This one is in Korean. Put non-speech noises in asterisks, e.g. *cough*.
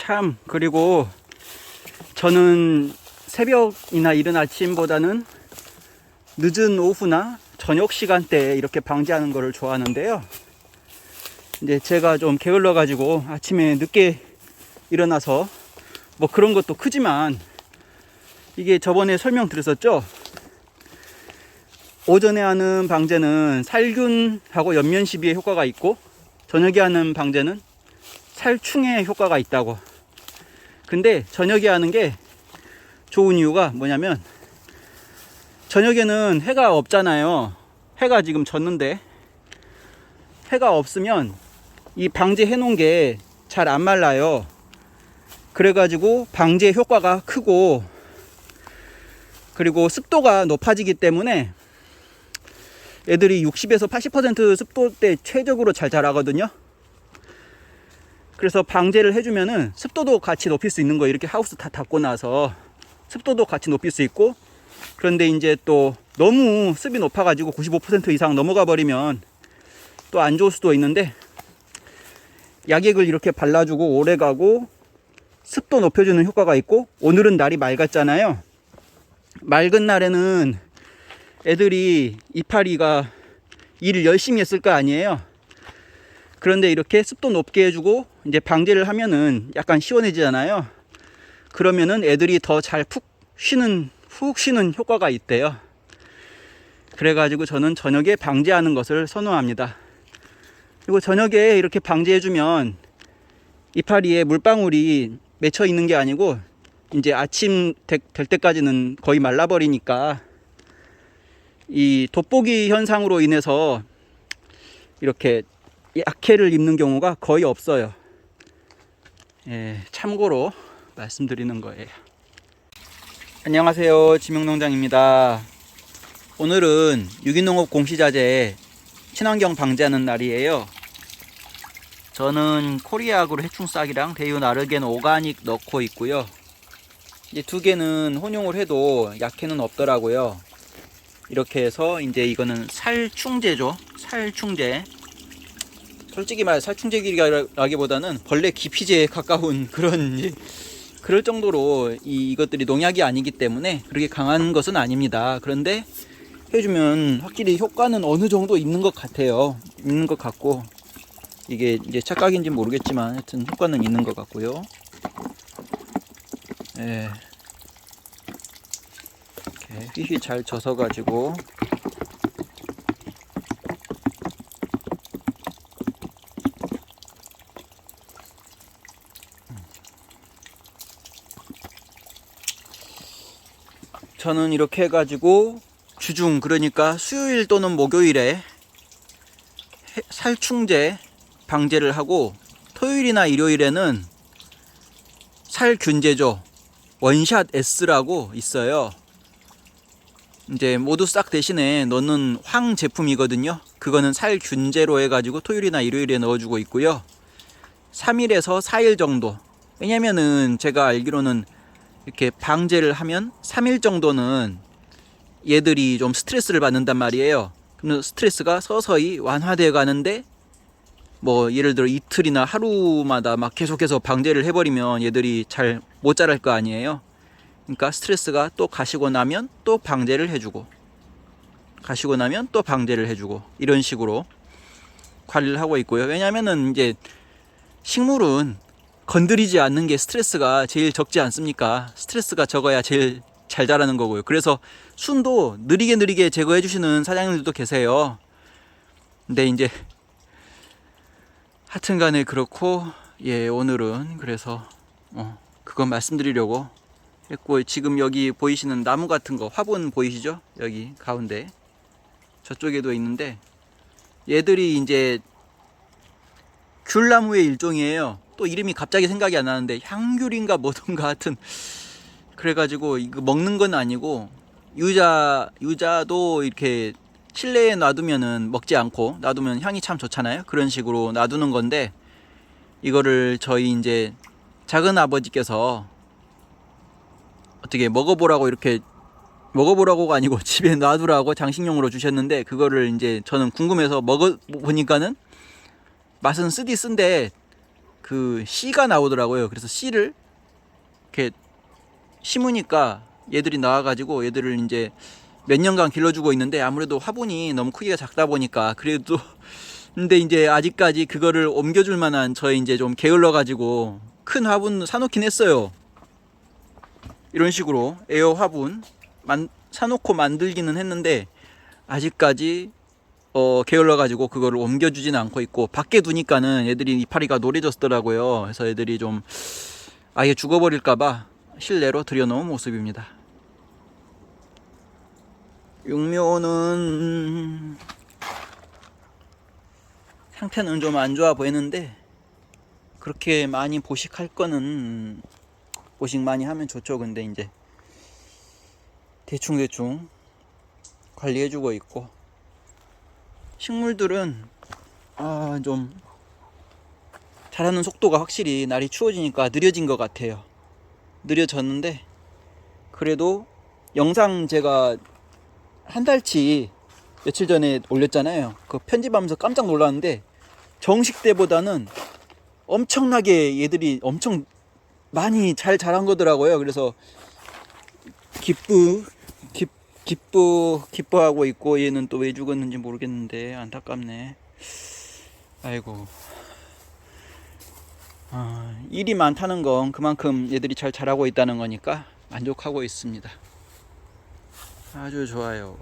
참 그리고 저는 새벽이나 이른 아침보다는 늦은 오후나 저녁 시간대에 이렇게 방지하는 거를 좋아하는데요. 이제 제가 좀 게을러 가지고 아침에 늦게 일어나서 뭐 그런 것도 크지만 이게 저번에 설명드렸었죠. 오전에 하는 방제는 살균하고 연면 시비에 효과가 있고 저녁에 하는 방제는 살충에 효과가 있다고. 근데 저녁에 하는 게 좋은 이유가 뭐냐면 저녁에는 해가 없잖아요. 해가 지금 졌는데 해가 없으면 이 방제해 놓은 게 잘 안 말라요. 그래가지고 방제 효과가 크고 그리고 습도가 높아지기 때문에 애들이 60에서 80% 습도 때 최적으로 잘 자라거든요. 그래서 방제를 해주면은 습도도 같이 높일 수 있는 거예요. 이렇게 하우스 다 닫고 나서 습도도 같이 높일 수 있고 그런데 이제 또 너무 습이 높아가지고 95% 이상 넘어가 버리면 또 안 좋을 수도 있는데 약액을 이렇게 발라주고 오래 가고 습도 높여주는 효과가 있고 오늘은 날이 맑았잖아요. 맑은 날에는 애들이 이파리가 일을 열심히 했을 거 아니에요. 그런데 이렇게 습도 높게 해주고 이제 방제를 하면은 약간 시원해지잖아요. 그러면은 애들이 더 잘 푹 쉬는 푹 쉬는 효과가 있대요. 그래가지고 저는 저녁에 방제하는 것을 선호합니다. 그리고 저녁에 이렇게 방제해주면 이파리에 물방울이 맺혀 있는 게 아니고 이제 아침 될 때까지는 거의 말라버리니까 이 돋보기 현상으로 인해서 이렇게 약해를 입는 경우가 거의 없어요. 예, 참고로 말씀드리는 거예요. 안녕하세요. 지명농장입니다. 오늘은 유기농업 공시자재 친환경 방제하는 날이에요. 저는 코리아그로 해충싹이랑 대유 나르겐 오가닉 넣고 있고요. 이제 두 개는 혼용을 해도 약해는 없더라고요. 이렇게 해서 이제 이거는 살충제죠. 살충제. 솔직히 말 살충제기라기보다는 벌레 기피제에 가까운 *laughs* 그런 그럴 정도로 이, 이것들이 농약이 아니기 때문에 그렇게 강한 것은 아닙니다. 그런데 해주면 확실히 효과는 어느 정도 있는 것 같아요. 있는 것 같고 이게 이제 착각인지 모르겠지만 하여튼 효과는 있는 것 같고요. 예. 휘휘 잘 젖어 가지고 저는 이렇게 해가지고 주중 그러니까 수요일 또는 목요일에 해- 살충제 방제를 하고 토요일이나 일요일에는 살균제죠 원샷 S라고 있어요. 이제 모두 싹 대신에 넣는 황 제품이거든요. 그거는 살균제로 해가지고 토요일이나 일요일에 넣어주고 있고요. 3일에서 4일 정도. 왜냐면은 제가 알기로는 이렇게 방제를 하면 3일 정도는 얘들이 좀 스트레스를 받는단 말이에요. 그럼 스트레스가 서서히 완화되어 가는데 뭐 예를 들어 이틀이나 하루마다 막 계속해서 방제를 해버리면 얘들이 잘 못 자랄 거 아니에요. 그러니까 스트레스가 또 가시고 나면 또 방제를 해주고 가시고 나면 또 방제를 해주고 이런 식으로 관리를 하고 있고요. 왜냐면은 이제 식물은 건드리지 않는 게 스트레스가 제일 적지 않습니까? 스트레스가 적어야 제일 잘 자라는 거고요. 그래서 순도 느리게 느리게 제거해 주시는 사장님들도 계세요. 근데 이제 하여튼 간에 그렇고 예, 오늘은 그래서 어, 그건 말씀드리려고 했고 지금 여기 보이시는 나무 같은 거 화분 보이시죠? 여기 가운데 저쪽에도 있는데 얘들이 이제 귤나무의 일종이에요. 또 이름이 갑자기 생각이 안 나는데 향귤인가 뭐든가 하여튼 그래가지고 이거 먹는 건 아니고 유자 유자도 이렇게 실내에 놔두면은 먹지 않고 놔두면 향이 참 좋잖아요. 그런 식으로 놔두는 건데 이거를 저희 이제 작은 아버지께서 어떻게 먹어보라고 이렇게 먹어보라고가 아니고 *laughs* 집에 놔두라고 장식용으로 주셨는데 그거를 이제 저는 궁금해서 먹어 보니까는 맛은 쓰디 쓴데 그 씨가 나오더라고요. 그래서 씨를 이렇게 심으니까 얘들이 나와가지고 얘들을 이제 몇 년간 길러주고 있는데 아무래도 화분이 너무 크기가 작다 보니까 그래도 *laughs* 근데 이제 아직까지 그거를 옮겨줄 만한 저희 이제 좀 게을러 가지고 큰 화분 사놓긴 했어요. 이런 식으로 에어 화분 만, 사놓고 만들기는 했는데 아직까지 어, 게을러 가지고 그거를 옮겨주진 않고 있고 밖에 두니까는 애들이 이파리가 노래졌더라고요. 그래서 애들이 좀 아예 죽어버릴까봐 실내로 들여놓은 모습입니다. 육묘는 상태는 좀 안 좋아 보이는데 그렇게 많이 보식할 거는 보식 많이 하면 좋죠. 근데 이제 대충 대충 관리해주고 있고 식물들은 아 좀 자라는 속도가 확실히 날이 추워지니까 느려진 것 같아요. 느려졌는데 그래도 영상 제가 한 달치 며칠 전에 올렸잖아요. 그 편집하면서 깜짝 놀랐는데 정식 때보다는 엄청나게 얘들이 엄청 많이 잘 자란 거더라고요. 그래서 기쁘 기, 기쁘 기뻐하고 있고 얘는 또 왜 죽었는지 모르겠는데 안타깝네. 아이고. 아, 일이 많다는 건 그만큼 얘들이 잘 자라고 있다는 거니까 만족하고 있습니다. 아주 좋아요.